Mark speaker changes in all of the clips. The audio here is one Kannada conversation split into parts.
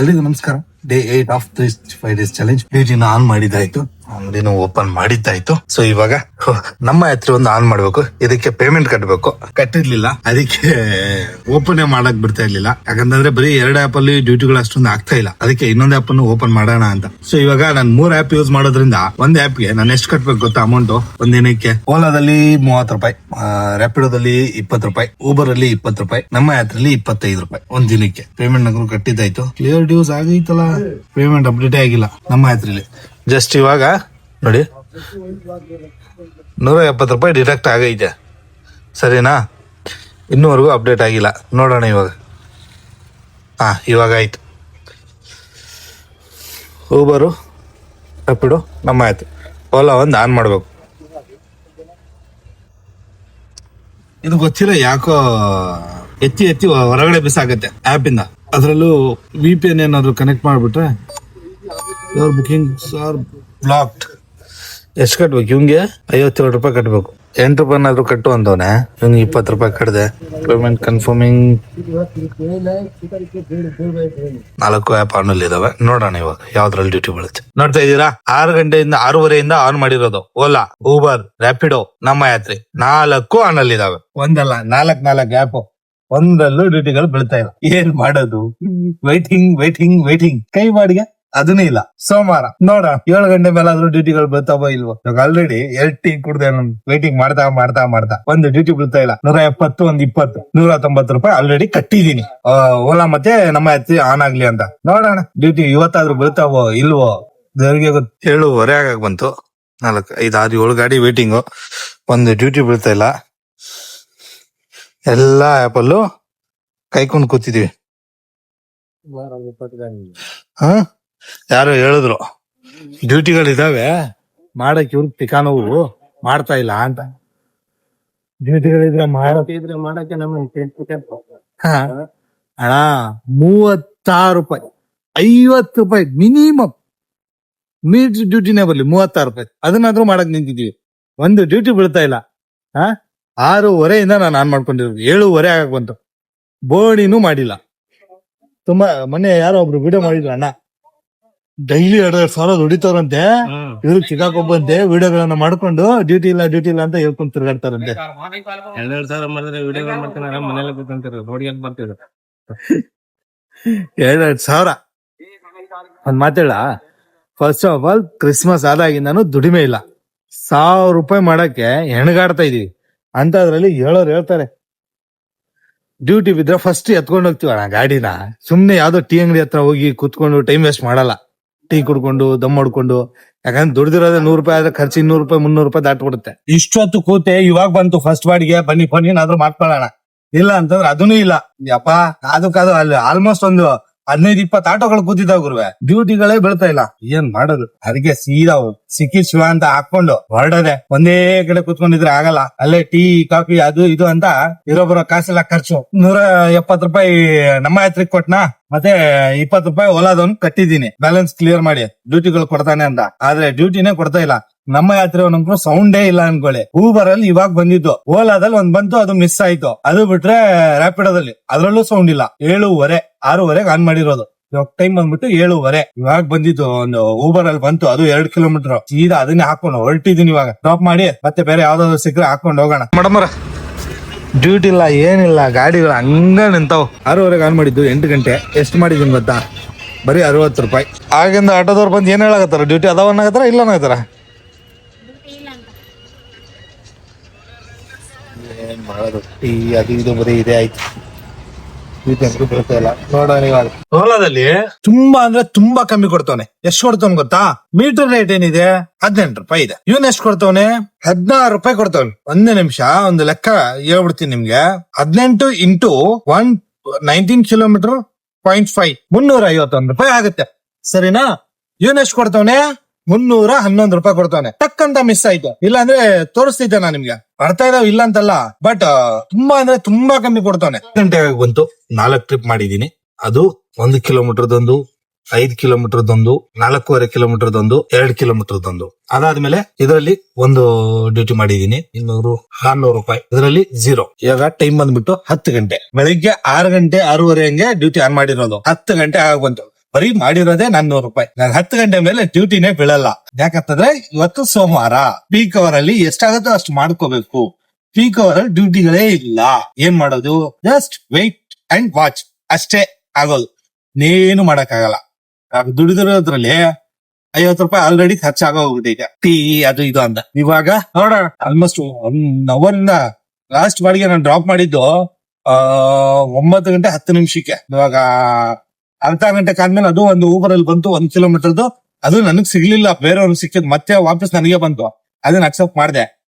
Speaker 1: ಎಲ್ರಿಗೂ ನಮಸ್ಕಾರ. Day eight of three five days challenge ಡ್ಯೂಟಿನ on ಮಾಡಿದ್ದಾಯ್ತು. ಅಂಗಡಿನ ಓಪನ್ ಮಾಡಿದ್ದಾಯ್ತು. ಸೊ ಇವಾಗ ನಮ್ಮ ಹತ್ರ ಒಂದು ಆನ್ ಮಾಡ್ಬೇಕು. ಇದಕ್ಕೆ ಪೇಮೆಂಟ್ ಕಟ್ಟಬೇಕು ಕಟ್ಟಿರ್ಲಿಲ್ಲ. ಅದಕ್ಕೆ ಓಪನ್ ಮಾಡಕ್ ಬಿಡ್ತಾ ಇರ್ಲಿಲ್ಲ. ಯಾಕಂತಂದ್ರೆ ಬರೀ ಎರಡು ಆಪ್ ಅಲ್ಲಿ ಡ್ಯೂಟಿಗಳು ಅಷ್ಟೊಂದು ಆಗ್ತಾ ಇಲ್ಲ. ಅದಕ್ಕೆ ಇನ್ನೊಂದು ಆಪ್ ಅನ್ನು ಓಪನ್ ಮಾಡೋಣ ಅಂತ. ಸೊ ಇವಾಗ ನಾನು ಮೂರ್ ಆಪ್ ಯೂಸ್ ಮಾಡೋದ್ರಿಂದ ಒಂದ್ ಆಪ್ಗೆ ನಾನು ಎಷ್ಟು ಕಟ್ಬೇಕು ಗೊತ್ತಾ ಅಮೌಂಟ್ ಒಂದಿನಕ್ಕೆ ಓಲಾದಲ್ಲಿ ಮೂವತ್ತು ರೂಪಾಯಿ ರ್ಯಾಪಿಡೋದಲ್ಲಿ ಇಪ್ಪತ್ತು ರೂಪಾಯಿ ಊಬರ್ ಅಲ್ಲಿ ಇಪ್ಪತ್ತು ರೂಪಾಯಿ ನಮ್ಮ ಯಾತ್ರೆಯಲ್ಲಿ ಇಪ್ಪತ್ತೈದು ರೂಪಾಯಿ ಒಂದ್ ದಿನಕ್ಕೆ. ಪೇಮೆಂಟ್ ನಗರು ಕಟ್ಟಿದ್ದಾಯ್ತು. ಕ್ಲಿಯರ್ ಡ್ಯೂಸ್ ಆಗೈತಲ್ಲ. ಪೇಮೆಂಟ್ ಅಪ್ಡೇಟ್ ಆಗಿಲ್ಲ ನಮ್ಮ ಯಾತ್ರೆಯಲ್ಲಿ. ಜಸ್ಟ್ ಇವಾಗ, ನೋಡಿ. ನೂರ ಎಪ್ಪತ್ತು ರೂಪಾಯಿ ಡಿಡಕ್ಟ್ ಆಗೈತೆ. ಸರಿನಾ? ಇನ್ನೂವರೆಗೂ ಅಪ್ಡೇಟ್ ಆಗಿಲ್ಲ. ನೋಡೋಣ ಇವಾಗ. ಹಾಂ, ಇವಾಗ ಆಯಿತು. ಊಬರು ರಪಿಡು ನಮ್ಮ ಆಯಿತು. ಓಲಾ ಒಂದು ಆನ್ ಮಾಡಬೇಕು. ಇದು ಗೊತ್ತಿಲ್ಲ ಯಾಕೋ ಎತ್ತಿ ಎತ್ತಿ ಹೊರಗಡೆ ಬಿಸಾಕತ್ತೆ ಆಪ್ ಇಂದ. ಅದರಲ್ಲೂ ವಿ ಪಿ ಎನ್ ಏನಾದರೂ ಕನೆಕ್ಟ್ ಮಾಡ್ಬಿಟ್ರೆ ಯುವರ್ ಬುಕಿಂಗ್ಸ್ ಆರ್ ಬ್ಲಾಕ್ಡ್ ಎಷ್ಟು ಕಟ್ಬೇಕು? ಇವಂಗೆ ಐವತ್ತೇಳು ರೂಪಾಯಿ ಕಟ್ಬೇಕು. ಎಂಟು ರೂಪಾಯಿನಾದ್ರೂ ಕಟ್ಟು ಅಂದವನೆ. ಇವ್ನಿಗೆ ಇಪ್ಪತ್ತು ರೂಪಾಯಿ ಕಟ್ಟಿದೆ ಪೇಮೆಂಟ್ ಕನ್ಫರ್ಮಿಂಗ್ ನಾಲ್ಕು ಆ್ಯಪ್ ಆನ್ ಅಲ್ಲಿ ಇದಾವೆ. ನೋಡೋಣ ಇವಾಗ ಯಾವ್ದ್ರಲ್ಲಿ ಡ್ಯೂಟಿ ಬೀಳುತ್ತೆ. ನೋಡ್ತಾ ಇದ್ದೀರಾ? ಆರು ಗಂಟೆಯಿಂದ ಆರೂವರೆಯಿಂದ ಆನ್ ಮಾಡಿರೋದು. ಓಲಾ ಊಬರ್ ರ್ಯಾಪಿಡೋ ನಮ್ಮ ಯಾತ್ರೆ ನಾಲ್ಕು ಆನ್ ಅಲ್ಲಿ ಇದಾವೆ. ಒಂದಲ್ಲ ನಾಲ್ಕ್ ನಾಲ್ಕು ಆ್ಯಪ್ ಒಂದರಲ್ಲೂ ಡ್ಯೂಟಿಗಳು ಬೀಳ್ತಾ ಇಲ್ಲ. ಏನ್ ಮಾಡೋದು? ವೈಟಿಂಗ್ ವೈಟಿಂಗ್ ವೈಟಿಂಗ್ ಕೈ ಮಾಡಿಗೆ. ಅದನ್ನೇ ಇಲ್ಲ. ಸೋಮವಾರ. ನೋಡ ಏಳು ಗಂಟೆ ಮೇಲೆ ಆದ್ರೂ ಡ್ಯೂಟಿಗಳು ಬೀಳ್ತಾವೋ ಇಲ್ವೋ? ಇವಾಗ ಆಲ್ರೆಡಿ ಎರಡ್ ಟೀ ಕುಡ್ದೆ ನಾನು ವೈಟಿಂಗ್ ಮಾಡ್ತಾ ಮಾಡ್ತಾ ಮಾಡ್ತಾ. ಒಂದು ಡ್ಯೂಟಿ ಬೀಳ್ತಾ ಇಲ್ಲ. ನೂರ ಎಪ್ಪತ್ತು ಒಂದ್ ಇಪ್ಪತ್ತು. ನೂರ ತೊಂಬತ್ತು ರೂಪಾಯಿ ಆಲ್ರೆಡಿ ಕಟ್ಟಿದೀನಿ ಓಲಾ ಮತ್ತೆ ನಮ್ಮ ಎತ್ತಿ ಆನ್ ಆಗ್ಲಿ ಅಂತ. ನೋಡೋಣ. ಡ್ಯೂಟಿ ಇವತ್ತಾದ್ರೂ ಬೀಳ್ತಾವೋ ಇಲ್ವೋ? ದೇವ್ರಿಗೆ ಗೊತ್ತು ಏಳುವರೆ ಆಗಕ್ ಬಂತು. ನಾಲ್ಕು ಐದು ಆರು ಏಳು ಗಾಡಿ ವೇಟಿಂಗು ಒಂದು ಡ್ಯೂಟಿ ಬೀಳ್ತಾ ಇಲ್ಲ. ಎಲ್ಲಾ ಆ್ಯಪಲ್ಲೂ ಕೈಕೊಂಡು ಕೂತಿದೀವಿ. ಹ? ಯಾರೋ ಹೇಳಿದ್ರು ಡ್ಯೂಟಿಗಳಿದಾವೆ ಮಾಡಕ್ ಇವ್ರು ಟಿಕಾನವು ಮಾಡ್ತಾ ಇಲ್ಲ ಅಂತ. ಡ್ಯೂಟಿಗಳಿದ್ರೆ ಮಾಡಕ್
Speaker 2: ಇದ್ರೆ ಮಾಡಕ್ಕೆ
Speaker 1: ಹ. ಅಣ್ಣ ಮೂವತ್ತಾರು ರೂಪಾಯಿ ಐವತ್ತು ರೂಪಾಯಿ ಮಿನಿಮಮ್. ಮೀಟರ್ ಡ್ಯೂಟಿನೇ ಬರ್ಲಿ ಮೂವತ್ತಾರು ರೂಪಾಯಿ. ಅದನ್ನಾದ್ರೂ ಮಾಡಕ್ ನಿಂತಿದೀವಿ ಒಂದು ಡ್ಯೂಟಿ ಬೀಳ್ತಾ ಇಲ್ಲ. ಹ? ಆರೂವರೆಯಿಂದ ನಾನು ಆನ್ ಮಾಡ್ಕೊಂಡಿರೋದು. ಏಳುವರೆ ಆಗಕ್ ಬಂತು. ಬೋಣಿನೂ ಮಾಡಿಲ್ಲ. ತುಂಬಾ ಮೊನ್ನೆ ಯಾರೋ ಒಬ್ರು ವಿಡಿಯೋ ಮಾಡಿದ್ರು ಅಣ್ಣ. ಡೈಲಿ ಎರಡೆರಡು ಸಾವಿರ ದುಡಿತಾರಂತೆ. ಇವ್ರಿಗೆ ಸಿಗಾಕೊಬ್ಬಂತೆ ವಿಡಿಯೋಗಳನ್ನ ಮಾಡ್ಕೊಂಡು ಡ್ಯೂಟಿ ಇಲ್ಲ ಡ್ಯೂಟಿ ಇಲ್ಲ ಅಂತ ಹೇಳ್ಕೊಂಡ್ ತಿರ್ಗಾಡ್ತಾರಂತೆ.
Speaker 2: ಎರಡೆರಡು ಸಾವಿರ ಮಾಡಿದ್ರೆ ವಿಡಿಯೋಗಳು ಮಾಡ್ತಾರ ಮನೇಲಿ ಕೂತಂತಿರ ನೋಡಿ ಅಂತ ಬರ್ತಿದ್ರು
Speaker 1: ಎರಡೆರಡು ಸಾವಿರ. ಒಂದ್ ಮಾತೇಳ ಫಸ್ಟ್ ಆಫ್ ಆಲ್ ಕ್ರಿಸ್ಮಸ್ ಆದಾಗಿಂದಾನು ದುಡಿಮೆ ಇಲ್ಲ. ಸಾವಿರ ರೂಪಾಯಿ ಮಾಡಕ್ಕೆ ಹೆಣಗಾಡ್ತಾ ಇದೀವಿ. ಅಂತದ್ರಲ್ಲಿ ಹೇಳೋರು ಹೇಳ್ತಾರೆ. ಡ್ಯೂಟಿ ಬಿದ್ರೆ ಫಸ್ಟ್ ಎತ್ಕೊಂಡು ಹೋಗ್ತೀವಣ್ಣ ಗಾಡಿನ? ಸುಮ್ನೆ ಯಾವ್ದೋ ಟೀ ಅಂಗಡಿ ಹತ್ರ ಹೋಗಿ ಕುತ್ಕೊಂಡು ಟೈಮ್ ವೇಸ್ಟ್ ಮಾಡಲ್ಲ. ಟೀ ಕುಡ್ಕೊಂಡು, ದಮ್ ಹೊಡ್ಕೊಂಡು, ಯಾಕಂದ್ರೆ ದುಡ್ದಿರೋದೇ ನೂರು ರೂಪಾಯಿ ಆದ್ರೆ ಖರ್ಚು ಇನ್ನೂರು ರೂಪಾಯಿ, ಮುನ್ನೂರು ರೂಪಾಯಿ ದಾಟ್ಬಿಡುತ್ತೆ. ಇಷ್ಟೊತ್ತು ಕೂತೆ ಇವಾಗ ಬಂತು ಫಸ್ಟ್ ಬಾಡಿಗೆ ಬನ್ನಿ, ಫೋನ್ ಏನಾದ್ರು ಮಾಡ್ಕೊಳ್ಳೋಣ. ಇಲ್ಲ ಅಂತಂದ್ರೆ ಅದನ್ನೂ ಇಲ್ಲ. ಯಪ್ಪ ಅದು ಕಾದು ಅಲ್ಲಿ ಆಲ್ಮೋಸ್ಟ್ ಒಂದು ಹದಿನೈದು, ಇಪ್ಪತ್ತು ಆಟೋಗಳು ಕೂತಿದಾವ್ ಗುರುವೆ. ಡ್ಯೂಟಿಗಳೇ ಬೀಳ್ತಾ ಇಲ್ಲ. ಏನ್ ಮಾಡೋದು? ಅದಕ್ಕೆ ಸೀದಾ ಸಿಕ್ಕಿ ಶಿವ ಅಂತ ಹಾಕೊಂಡು ಹೊರಡದೆ ಒಂದೇ ಕಡೆ ಕೂತ್ಕೊಂಡಿದ್ರೆ ಆಗಲ್ಲ. ಅಲ್ಲೇ ಟೀ, ಕಾಫಿ, ಅದು ಇದು ಅಂತ ಇರೋಬರೋ ಕಾಸೆಲ್ಲ ಖರ್ಚು. ನೂರ ಎಪ್ಪತ್ ರೂಪಾಯಿ ನಮ್ಮ ಹತ್ರಕ್ಕೆ ಕೊಟ್ನಾ? ಮತ್ತೆ ಇಪ್ಪತ್ತು ರೂಪಾಯಿ ಓಲಾದವನ್ ಕಟ್ಟಿದೀನಿ ಬ್ಯಾಲೆನ್ಸ್ ಕ್ಲಿಯರ್ ಮಾಡಿ. ಡ್ಯೂಟಿಗಳು ಕೊಡ್ತಾನೆ ಅಂತ. ಆದ್ರೆ ಡ್ಯೂಟಿನೇ ಕೊಡ್ತಾ ಇಲ್ಲ. ನಮ್ಮ ಯಾತ್ರೆ ನಮ್ಗೂ ಸೌಂಡೇ ಇಲ್ಲ ಅನ್ಕೊಳ್ಳಿ ಊಬರ್ ಅಲ್ಲಿ ಇವಾಗ ಬಂದಿದ್ದು. ಓಲಾದಲ್ಲಿ ಒಂದ್ ಬಂತು ಅದು ಮಿಸ್ ಆಯ್ತು. ಅದು ಬಿಟ್ರೆ ರಾಪಿಡೋದಲ್ಲಿ ಅದರಲ್ಲೂ ಸೌಂಡ್ ಇಲ್ಲ. ಏಳುವರೆ ಆರೂವರೆಗೆ ಆನ್ ಮಾಡಿರೋದು. ಇವಾಗ ಟೈಮ್ ಬಂದ್ಬಿಟ್ಟು ಏಳುವರೆ. ಇವಾಗ ಬಂದಿದ್ದು ಒಂದು ಊಬರ್ ಅಲ್ಲಿ ಬಂತು ಅದು ಎರಡ್ ಕಿಲೋಮೀಟರ್ ಸೀದಾ ಅದನ್ನೇ ಹಾಕೊಂಡು ಹೊರಟಿದೀನಿ ಇವಾಗ. ಡ್ರಾಪ್ ಮಾಡಿ ಮತ್ತೆ ಬೇರೆ ಯಾವ್ದಾದ್ರು ಸಿಕ್ಕರೆ ಹಾಕೊಂಡು ಹೋಗೋಣ. ಮೇಡಮರ ಡ್ಯೂಟಿ ಇಲ್ಲ ಏನಿಲ್ಲ ಗಾಡಿಗಳು ಹಂಗ ನಿಂತಾವ್. ಆರೂವರೆಗೆ ಆನ್ ಮಾಡಿದ್ದು ಎಂಟು ಗಂಟೆ. ಎಷ್ಟು ಮಾಡಿದೀನಿ ಗೊತ್ತಾ? ಬರೀ ಅರವತ್ತು ರೂಪಾಯಿ. ಆಗಿಂದ ಆಟೋದವ್ರು ಬಂದು ಏನ್ ಹೇಳಕತ್ತಾರ? ಡ್ಯೂಟಿ ಅದಾವನ್ನಾಗತ್ತಾರ ಇಲ್ಲ ಅನ್ನಕತ್ತಾರ? ಏನ್ ಮಾಡೋದು ಟೀ ಅದು ಇದು ಬರೀ ಇದೆ ಆಯ್ತು. ಡ್ಯೂಟಿ ಅಂತೂ ಬೀಳ್ತಾ ಇಲ್ಲ ನೋಡೋಣ ಇವಾಗ. ಓಲಾದಲ್ಲಿ ತುಂಬಾ ಅಂದ್ರೆ ತುಂಬಾ ಕಮ್ಮಿ ಕೊಡ್ತಾನೆ ಎಷ್ಟು ಕೊಡ್ತಾನೆ ಗೊತ್ತಾ? ಮೀಟರ್ ರೇಟ್ ಏನಿದೆ? ಹದಿನೆಂಟು ರೂಪಾಯಿ ಇದೆ. ಇವನ್ ಎಷ್ಟು ಕೊಡ್ತಾವನೆ? ಹದಿನಾರು ರೂಪಾಯಿ ಕೊಡ್ತಾವನೆ. ಒಂದೇ ನಿಮಿಷ ಒಂದು ಲೆಕ್ಕ ಹೇಳ್ಬಿಡ್ತೀನಿ ನಿಮ್ಗೆ. ಹದಿನೆಂಟು into one nineteen kilometre point five. ಮುನ್ನೂರ ಐವತ್ತೊಂದು ರೂಪಾಯಿ ಆಗುತ್ತೆ. ಸರಿನಾ? ಇವನ್ ಎಷ್ಟು ಕೊಡ್ತಾವನೆ? ಮುನ್ನೂರ ಹನ್ನೊಂದು ರೂಪಾಯಿ ಕೊಡ್ತಾನೆ. ಟಕ್ ಮಿಸ್ ಆಯ್ತು. ಇಲ್ಲ ಅಂದ್ರೆ ತೋರಿಸ್ತಿದ್ದೆ ನಾ ನಿಮ್ಗೆ. ಬರ್ತಾ ಇದಾವ ಇಲ್ಲ ಅಂತಲ್ಲ ಬಟ್ ತುಂಬಾ ಅಂದ್ರೆ ತುಂಬಾ ಕಮ್ಮಿ ಕೊಡ್ತಾನೆ. ಗಂಟೆ ಬಂತು? ನಾಲ್ಕು ಟ್ರಿಪ್ ಮಾಡಿದೀನಿ ಅದು ಒಂದು ಕಿಲೋಮೀಟರ್ದೊಂದು ಐದು ಕಿಲೋಮೀಟರ್ದೊಂದು ನಾಲ್ಕೂವರೆ ಕಿಲೋಮೀಟರ್ದೊಂದು ಎರಡು ಕಿಲೋಮೀಟರ್ದೊಂದು ಅದಾದ್ಮೇಲೆ ಇದರಲ್ಲಿ ಒಂದು ಡ್ಯೂಟಿ ಮಾಡಿದೀನಿ ಇನ್ನೂರು, ಆರ್ನೂರು ರೂಪಾಯಿ. ಇದರಲ್ಲಿ ಜೀರೋ ಇವಾಗ ಟೈಮ್ ಬಂದ್ಬಿಟ್ಟು ಹತ್ತು ಗಂಟೆ. ಬೆಳಿಗ್ಗೆ ಆರು ಗಂಟೆ, ಆರೂವರೆ ಹಂಗೆ ಡ್ಯೂಟಿ ಆನ್ ಮಾಡಿರೋದು. ಹತ್ತು ಗಂಟೆ ಆಗ ಬಂತು. ಬರೀ ಮಾಡಿರೋದೇ ನಾನ್ನೂರು ರೂಪಾಯಿ. ನಾನು ಹತ್ತು ಗಂಟೆ ಮೇಲೆ ಡ್ಯೂಟಿನೇ ಬೀಳಲ್ಲ. ಯಾಕಂತಂದ್ರೆ ಇವತ್ತು ಸೋಮವಾರ. ಪೀಕ್ ಅವರ್ ಅಲ್ಲಿ ಎಷ್ಟಾಗುತ್ತೋ ಅಷ್ಟು ಮಾಡ್ಕೋಬೇಕು. ಪೀಕ್ ಅವರ್ ಅಲ್ಲಿ ಡ್ಯೂಟಿಗಳೇ ಇಲ್ಲ. ಏನ್ ಮಾಡೋದು? ಜಸ್ಟ್ ವೇಟ್ ಅಂಡ್ ವಾಚ್ ಅಷ್ಟೇ ಆಗೋದು. ಏನು ಮಾಡಕ್ಕಾಗಲ್ಲ. ದುಡಿದಿರೋದ್ರಲ್ಲಿ ಐವತ್ತು ರೂಪಾಯಿ ಆಲ್ರೆಡಿ ಖರ್ಚಾಗೋಗ್ಬಿಟ್ಟಿದೆ ಟೀ, ಅದು ಇದು ಅಂತ ಇವಾಗ ನೋಡೋಣ. ಆಲ್ಮೋಸ್ಟ್ ಒನ್ ಅವರ್ ಇಂದ ಲಾಸ್ಟ್ ಬಾಡಿಗೆ ನಾನು ಡ್ರಾಪ್ ಮಾಡಿದ್ದು ಒಂಬತ್ತು ಗಂಟೆ ಹತ್ತು ನಿಮಿಷಕ್ಕೆ. ಇವಾಗ ಅರ್ಧ ಗಂಟೆ ಕಾದ್ಮೇಲೆ ಅದು ಒಂದು ಊಬರ್ ಅಲ್ಲಿ ಬಂತು, ಒಂದ್ ಕಿಲೋಮೀಟರ್ದು ಅದು ನನಗ್ ಸಿಗ್ಲಿಲ್ಲ, ಬೇರೆಯವ್ರಿಗೆ ಸಿಕ್ಕಿದ್. ಮತ್ತೆ ವಾಪಸ್ ನನಗೆ ಬಂತು. ಅದನ್ನ ಅಕ್ಸೆಪ್ಟ್ ಮಾಡಿದೆ.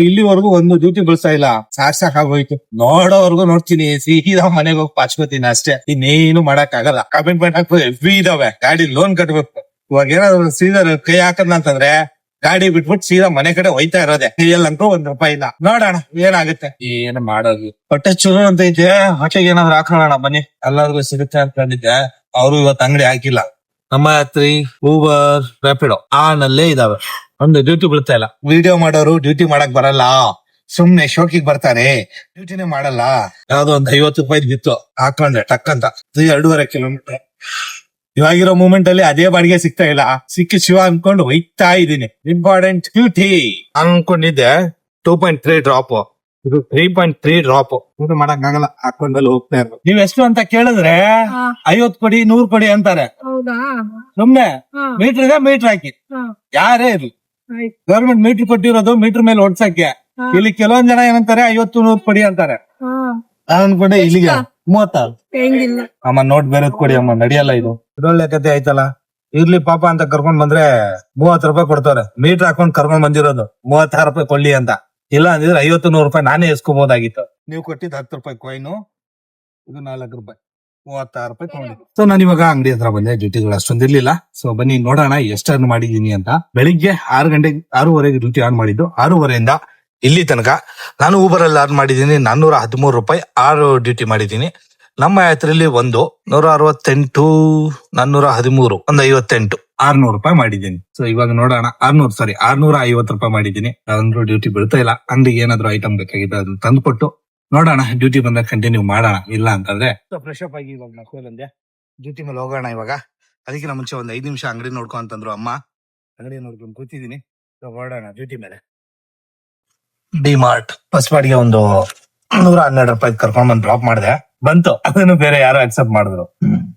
Speaker 1: ಇಲ್ಲಿವರೆಗೂ ಒಂದು ಡ್ಯೂಟಿ ಬಳಸ್ತಾ ಇಲ್ಲ. ಸಾಕ್ ಸಾಕಾಗೋಯ್ತು ನೋಡೋವರೆಗೂ ನೋಡ್ತೀನಿ. ಸೀದಾ ಮನೆಗೆ ಹೋಗಿ ಪಾಚ್ಕೋತೀನಿ ಅಷ್ಟೇ. ಇನ್ನೇನು ಮಾಡಕ್ ಆಗಲ್ಲ ಕಮಿಟ್ಮೆಂಟ್ ಹಾಕ್ಬೋದು ಎವ್ರಿ ಇದಾವೆ. ಗಾಡಿ ಲೋನ್ ಕಟ್ಬೇಕು. ಇವಾಗ ಏನಾದ್ರು ಸೀದಾ ಕೈ ಹಾಕದ್ ಅಂತಂದ್ರೆ ಗಾಡಿ ಬಿಟ್ಬಿಟ್ಟು ಸೀದಾ ಮನೆ ಕಡೆ ಹೋಯ್ತಾ ಇರೋದೆ. ಎಲ್ಲಂತೂ ಒಂದ್ ರೂಪಾಯಿ ಇಲ್ಲ. ನೋಡೋಣ ಏನಾಗುತ್ತೆ? ಏನು ಮಾಡೋದು? ಹೊಟ್ಟೆ ಚೂರು ಅಂತ ಐತೆ ಹೊಟ್ಟೆಗೆ ಏನಾದ್ರು ಹಾಕೋಣ ಬನ್ನಿ. ಎಲ್ಲಾರ್ಗು ಸಿಗುತ್ತೆ ಅನ್ಕೊಂಡಿದ್ದೆ. ಅವರು ಇವತ್ತು ಅಂಗಡಿ ಹಾಕಿಲ್ಲ. ನಮ್ಮ ಯಾತ್ರಿ ಊಬರ್ ರ್ಯಾಪಿಡೋ ಆನಲ್ಲೇ ನಲ್ಲೇ ಇದಾವೆ. ಒಂದು ಡ್ಯೂಟಿ ಬಿಡ್ತಾ ಇಲ್ಲ. ವಿಡಿಯೋ ಮಾಡೋರು ಡ್ಯೂಟಿ ಮಾಡಕ್ ಬರಲ್ಲ. ಸುಮ್ನೆ ಶೋಕಿಗೆ ಬರ್ತಾರೆ. ಡ್ಯೂಟಿನೇ ಮಾಡಲ್ಲ. ಯಾವ್ದೋ ಒಂದ್ ಐವತ್ತು ರೂಪಾಯಿ ಬಿತ್ತು. ಹಾಕೊಂಡೆ ಟಕ್ ಅಂತ ಇದು ಎರಡೂವರೆ ಕಿಲೋಮೀಟರ್ ಇವಾಗಿರೋ ಮೂಮೆಂಟ್ ಅಲ್ಲಿ ಅದೇ ಬಾಡಿಗೆ ಸಿಗ್ತಾ ಇಲ್ಲ. ಸಿಕ್ಕಿ ಶಿವ ಅನ್ಕೊಂಡು ಒಯ್ತಾ ಇದೀನಿ ಇಂಪಾರ್ಟೆಂಟ್ ಡ್ಯೂಟಿ ಅನ್ಕೊಂಡಿದ್ದೆ. ಟೂ ಪಾಯಿಂಟ್ ತ್ರೀ ಡ್ರಾಪ್ ಇದು ತ್ರೀ ಪಾಯಿಂಟ್ ತ್ರೀ ಡ್ರಾಪ್ ಇದು ಮಾಡಕ್ಕಾಗಲ್ಲ. ಹಾಕೊಂಡಲ್ಲಿ ಹೋಗ್ತಾ ಇರ್ಬೋದು ನೀವ್ ಎಷ್ಟು ಅಂತ ಕೇಳಿದ್ರೆ ಐವತ್ ಕೊಡಿ ನೂರ್ ಕೊಡಿ ಅಂತಾರೆ.
Speaker 3: ಹೌದಾ?
Speaker 1: ಸುಮ್ನೆ ಮೀಟರ್ ಇದೆ ಮೀಟರ್ ಹಾಕಿ. ಯಾರೇ ಇರ್ಲಿ. ಗವರ್ಮೆಂಟ್ ಮೀಟರ್ ಕೊಟ್ಟಿರೋದು ಮೀಟರ್ ಮೇಲೆ
Speaker 3: ಹೊಡ್ಸಕ್ಕೆ
Speaker 1: ಇಲ್ಲಿ ಕೆಲವೊಂದ್ ಜನ ಏನಂತಾರೆ ಐವತ್ತು ನೂರ್ ಕೊಡಿ ಅಂತಾರೆ. ನಾನ್ ಅನ್ಕೊಂಡೆ ಇಲ್ಲಿಗೆ? ಮೂವತ್ತಾರು.
Speaker 3: ಹೆಂಗಿಲ್ಲ.
Speaker 1: ಅಮ್ಮ ನೋಟ್ ಬೇರೆ ಕೊಡಿ ಅಮ್ಮ ನಡೆಯಲ್ಲ ಇದು. ಇದೊಳ್ಳೆ ಕತೆ ಆಯ್ತಲ್ಲ? ಇರ್ಲಿ ಪಾಪ ಅಂತ ಕರ್ಕೊಂಡ್ ಬಂದ್ರೆ ಮೂವತ್ ರೂಪಾಯಿ ಕೊಡ್ತಾರೆ. ಮೀಟರ್ ಹಾಕೊಂಡ್ ಕರ್ಕೊಂಡ್ ಬಂದಿರೋದು. ಮೂವತ್ತಾರು ರೂಪಾಯಿ ಕೊಳ್ಳಿ ಅಂತ. ಇಲ್ಲ ಅಂದಿದ್ರೆ ಐವತ್ತು ನೂರು ರೂಪಾಯಿ ನಾನೇ ಎಸ್ಕೋಬಹುದಾಗಿತ್ತು ನೀವು ಕೊಟ್ಟಿದ್ದು ಹತ್ತು ರೂಪಾಯಿ ಕೊಯ್ನು ಇದು ನಾಲ್ಕು ರೂಪಾಯಿ. ಮೂವತ್ತಾರು ರೂಪಾಯಿ ತಗೊಂಡಿದ್ದು. ಸೊ ನಾನು ಇವಾಗ ಅಂಗಡಿ ಹತ್ರ ಬಂದೆ ಡ್ಯೂಟಿಗಳು ಅಷ್ಟೊಂದಿರ್ಲಿಲ್ಲ ಸೊ ಬನ್ನಿ ನೋಡೋಣ ಎಷ್ಟು ಅರ್ನ್ ಮಾಡಿದೀನಿ ಅಂತ. ಬೆಳಿಗ್ಗೆ ಆರು ಗಂಟೆ ಆರೂವರೆಗೆ ಡ್ಯೂಟಿ ಆನ್ ಮಾಡಿದ್ದು. ಆರೂವರೆಯಿಂದ ಇಲ್ಲಿ ತನಕ ನಾನು ಊಬರ್ ಅಲ್ಲಿ ಅರ್ನ್ ಮಾಡಿದ್ದೀನಿ ನಾನ್ನೂರ ಹದಿಮೂರು ರೂಪಾಯಿ ಆರು ಡ್ಯೂಟಿ ಮಾಡಿದ್ದೀನಿ. ನಮ್ಮ ಯಾತ್ರೆಯಲ್ಲಿ ಒಂದು ನೂರ ಅರವತ್ತೆಂಟು ನಾನ್ನೂರ ಹದಿಮೂರು ಒಂದು ಐವತ್ತೆಂಟು. ಆರ್ನೂರು ರೂಪಾಯಿ ಮಾಡಿದ್ದೀನಿ. ಸೊ ಇವಾಗ ನೋಡೋಣ. ಆರ್ನೂರು ಸಾರಿ ಆರ್ನೂರ ಐವತ್ತು ರೂಪಾಯಿ ಮಾಡಿದ್ದೀನಿ. ಅಂದ್ರೂ ಡ್ಯೂಟಿ ಬೀಳ್ತಾ ಇಲ್ಲ. ಅಂಗಡಿಗೆ ಏನಾದ್ರು ಐಟಮ್ ಬೇಕಾಗಿದೆ ಅದನ್ನ ತಂದ್ಕೊಟ್ಟು ನೋಡೋಣ. ಡ್ಯೂಟಿ ಬಂದಾಗ ಕಂಟಿನ್ಯೂ ಮಾಡೋಣ. ಇಲ್ಲ ಅಂತಂದ್ರೆ ಫ್ರೆಶ್ ಅಪ್ ಆಗಿ ಇವಾಗ ನಾ ಬಂದೆ ಡ್ಯೂಟಿ ಮೇಲೆ ಹೋಗೋಣ ಇವಾಗ. ಅದಕ್ಕಿಂತ ಮುಂಚೆ ಒಂದು ಐದು ನಿಮಿಷ ಅಂಗಡಿ ನೋಡ್ಕೊ ಅಂತಂದ್ರು ಅಮ್ಮ. ಅಂಗಡಿ ನೋಡ್ಕೊಂಡು ಕೂತಿದ್ದೀನಿ. ಸೊ ಹೊರಡೋಣ ಡ್ಯೂಟಿ ಮೇಲೆ. ಡಿ ಮಾರ್ಟ್ ಒಂದು ನೂರ ಹನ್ನೆರಡು ರೂಪಾಯಿ ಕರ್ಕೊಂಡ್ ಬಂದು ಡ್ರಾಪ್ ಮಾಡಿದೆ. ಬಂತು. ಅದನ್ನು ಬೇರೆ ಯಾರು ಅಕ್ಸೆಪ್ಟ್ ಮಾಡಿದ್ರು.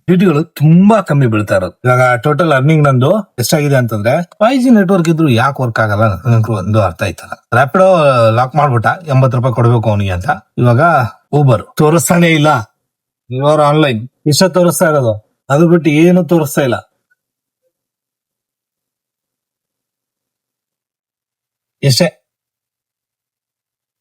Speaker 1: ಡ್ಯೂಟಿಗಳು ತುಂಬಾ ಕಮ್ಮಿ ಬೀಳ್ತಾ ಇರೋದು. ಇವಾಗ ಟೋಟಲ್ ಅರ್ನಿಂಗ್ ನಂದು ಎಷ್ಟಾಗಿದೆ ಅಂತಂದ್ರೆ ಫೈವ್ ಜಿ ನೆಟ್ವರ್ಕ್ ಇದ್ರು ಯಾಕೆ ವರ್ಕ್ ಆಗಲ್ಲ ನನಗೂ ಒಂದು ಅರ್ಥ ಆಯ್ತಲ್ಲ. ರಾಪಿಡೋ ಲಾಕ್ ಮಾಡ್ಬಿಟ್ಟ. ಎಂಬತ್ ರೂಪಾಯಿ ಕೊಡ್ಬೇಕು ಅವನಿಗೆ ಅಂತ. ಇವಾಗ ಊಬರ್ ತೋರಿಸ್ತಾನೆ ಇಲ್ಲ. ಇವರು ಆನ್ಲೈನ್ ಇಷ್ಟ ತೋರಿಸ್ತಾ ಇರೋದು. ಅದು ಬಿಟ್ಟು ಏನು ತೋರಿಸ್ತಾ ಇಲ್ಲ. ಎಷ್ಟೇ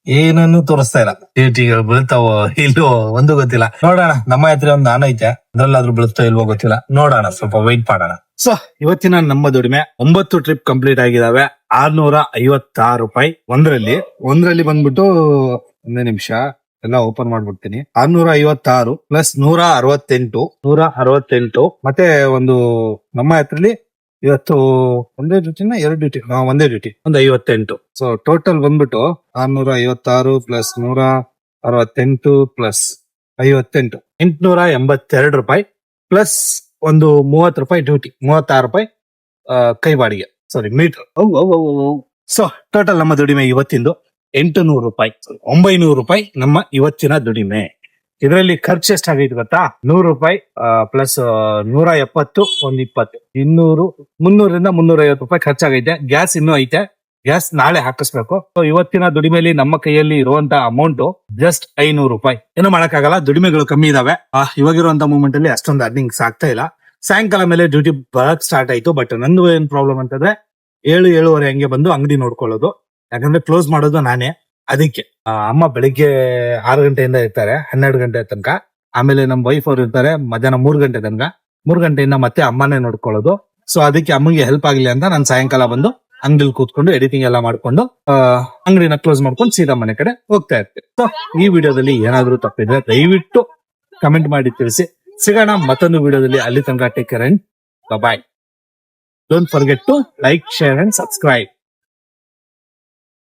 Speaker 1: ಏನನ್ನು ತೋರಿಸ್ತಾ ಇಲ್ಲ. ಏಟಿಗೆ ಬೀಳ್ತಾವೋ ಇಲ್ವೋ ಒಂದು ಗೊತ್ತಿಲ್ಲ. ನೋಡೋಣ ನಮ್ಮ ಹತ್ರ ಒಂದು ನಾನ್ ಐತೆ. ಅದ್ರಲ್ಲಾದ್ರೂ ಬೀಳ್ತಾ ಇಲ್ವೋ ಗೊತ್ತಿಲ್ಲ. ನೋಡೋಣ ಸ್ವಲ್ಪ ವೈಟ್ ಮಾಡೋಣ. ಸೊ ಇವತ್ತಿನ ನಮ್ಮ ದುಡಿಮೆ ಒಂಬತ್ತು ಟ್ರಿಪ್ ಕಂಪ್ಲೀಟ್ ಆಗಿದಾವೆ. ಆರ್ನೂರ ಐವತ್ತಾರು ರೂಪಾಯಿ. ಒಂದ್ರಲ್ಲಿ ಒಂದರಲ್ಲಿ ಬಂದ್ಬಿಟ್ಟು ಒಂದೇ ನಿಮಿಷ ಎಲ್ಲ ಓಪನ್ ಮಾಡ್ಬಿಡ್ತೀನಿ. ಆರ್ನೂರ ಐವತ್ತಾರು ಪ್ಲಸ್ ನೂರ ಅರವತ್ತೆಂಟು. ನೂರ ಅರವತ್ತೆಂಟು. ಮತ್ತೆ ಒಂದು ನಮ್ಮ ಹತ್ರಲಿ ಇವತ್ತು ಒಂದೇ ಡ್ಯೂಟಿನ ಎರಡು ಡ್ಯೂಟಿ ಒಂದೇ ಡ್ಯೂಟಿ ಒಂದು ಐವತ್ತೆಂಟು. ಸೊ ಟೋಟಲ್ ಬಂದ್ಬಿಟ್ಟು ಆರ್ನೂರ ಐವತ್ತಾರು ಪ್ಲಸ್ ನೂರ ಅರವತ್ತೆಂಟು ಪ್ಲಸ್ ಐವತ್ತೆಂಟು. ಎಂಟುನೂರ ಎಂಬತ್ತೆರಡು ರೂಪಾಯಿ ಪ್ಲಸ್ ಒಂದು ಮೂವತ್ತು ರೂಪಾಯಿ ಡ್ಯೂಟಿ ಮೂವತ್ತಾರು ರೂಪಾಯಿ ಕೈ ಬಾಡಿಗೆ ಸಾರಿ ಮೀಟರ್ ಸೊ ಟೋಟಲ್ ನಮ್ಮ ದುಡಿಮೆ ಇವತ್ತಿಂದು ಎಂಟು ನೂರು ರೂಪಾಯಿ ಒಂಬೈನೂರು ರೂಪಾಯಿ ನಮ್ಮ ಇವತ್ತಿನ ದುಡಿಮೆ. ಇದರಲ್ಲಿ ಖರ್ಚು ಎಷ್ಟಾಗೈತೆ ಗೊತ್ತಾ? ನೂರು ರೂಪಾಯಿ ಪ್ಲಸ್ ನೂರ ಎಪ್ಪತ್ತು, ಒಂದ್ ಇಪ್ಪತ್ತು. ಇನ್ನೂರು, ಮುನ್ನೂರಿಂದ ಮುನ್ನೂರ ಐವತ್ತು ರೂಪಾಯಿ ಖರ್ಚಾಗೈತೆ. ಗ್ಯಾಸ್ ಇನ್ನೂ ಐತೆ. ಗ್ಯಾಸ್ ನಾಳೆ ಹಾಕಿಸ್ಬೇಕು. ಸೊ ಇವತ್ತಿನ ದುಡಿಮೆಲಿ ನಮ್ಮ ಕೈಯಲ್ಲಿ ಇರುವಂತ ಅಮೌಂಟ್ ಜಸ್ಟ್ ಐನೂರು ರೂಪಾಯಿ. ಏನು ಮಾಡಕ್ಕಾಗಲ್ಲ, ದುಡಿಮೆಗಳು ಕಮ್ಮಿ ಇದಾವೆ. ಇವಾಗಿರುವಂತ ಮೂಮೆಂಟ್ ಅಲ್ಲಿ ಅಷ್ಟೊಂದು ಅರ್ನಿಂಗ್ಸ್ ಆಗ್ತಾ ಇಲ್ಲ. ಸಾಯಂಕಾಲ ಮೇಲೆ ಡ್ಯೂಟಿ ಬರಕ್ ಸ್ಟಾರ್ಟ್ ಆಯ್ತು ಬಟ್ ನಂದು ಏನ್ ಪ್ರಾಬ್ಲಮ್ ಅಂತಂದ್ರೆ, ಏಳು ಏಳುವರೆ ಹಂಗೆ ಬಂದು ಅಂಗಡಿ ನೋಡ್ಕೊಳ್ಳೋದು. ಯಾಕಂದ್ರೆ ಕ್ಲೋಸ್ ಮಾಡೋದು ನಾನೇ. ಅದಕ್ಕೆ ಅಮ್ಮ ಬೆಳಿಗ್ಗೆ ಆರು ಗಂಟೆಯಿಂದ ಇರ್ತಾರೆ, ಹನ್ನೆರಡು ಗಂಟೆ ತನಕ. ಆಮೇಲೆ ನಮ್ಮ ವೈಫ್ ಅವ್ರು ಇರ್ತಾರೆ, ಮಧ್ಯಾಹ್ನ ಮೂರ್ ಗಂಟೆ ತನಕ. ಮೂರ್ ಗಂಟೆಯಿಂದ ಮತ್ತೆ ಅಮ್ಮನೇ ನೋಡ್ಕೊಳ್ಳೋದು. ಸೊ ಅದಕ್ಕೆ ಅಮ್ಮಗೆ ಹೆಲ್ಪ್ ಆಗಲಿ ಅಂತ ನಾನು ಸಾಯಂಕಾಲ ಬಂದು ಅಂಗಡಿಲಿ ಕೂತ್ಕೊಂಡು ಎಡಿಟಿಂಗ್ ಎಲ್ಲ ಮಾಡ್ಕೊಂಡು ಅಂಗಡಿನ ಕ್ಲೋಸ್ ಮಾಡ್ಕೊಂಡು ಸೀದಾ ಮನೆ ಕಡೆ ಹೋಗ್ತಾ ಇರ್ತೀನಿ. ಸೊ ಈ ವಿಡಿಯೋದಲ್ಲಿ ಏನಾದ್ರೂ ತಪ್ಪಿದ್ರೆ ದಯವಿಟ್ಟು ಕಮೆಂಟ್ ಮಾಡಿ ತಿಳಿಸಿ. ಸಿಗೋಣ ಮತ್ತೊಂದು ವಿಡಿಯೋದಲ್ಲಿ ಅಲ್ಲಿ ತನಕ. Take care and bye don't forget to like share and subscribe